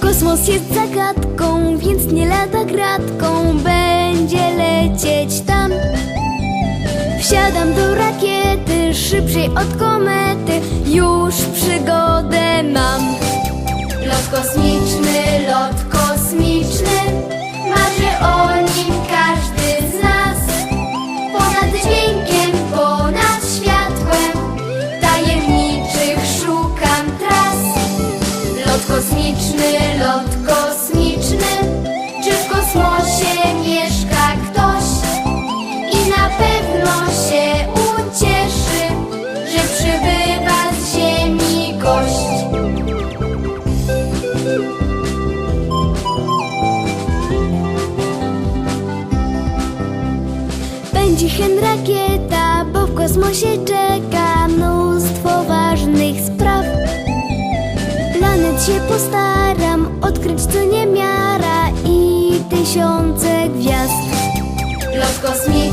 Kosmos jest zagadką, więc nie lada gratką. Będzie lecieć tam. Wsiadam do rakiety, szybciej od komety. Już przygodę mam Hen rakieta, bo w kosmosie czeka mnóstwo ważnych spraw. Planet się postaram odkryć co niemiara i tysiące gwiazd. Lot kosmiczny,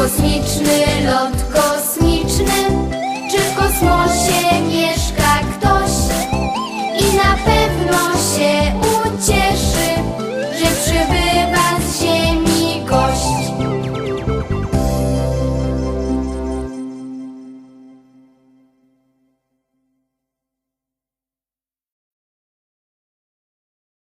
kosmiczny, lot kosmiczny.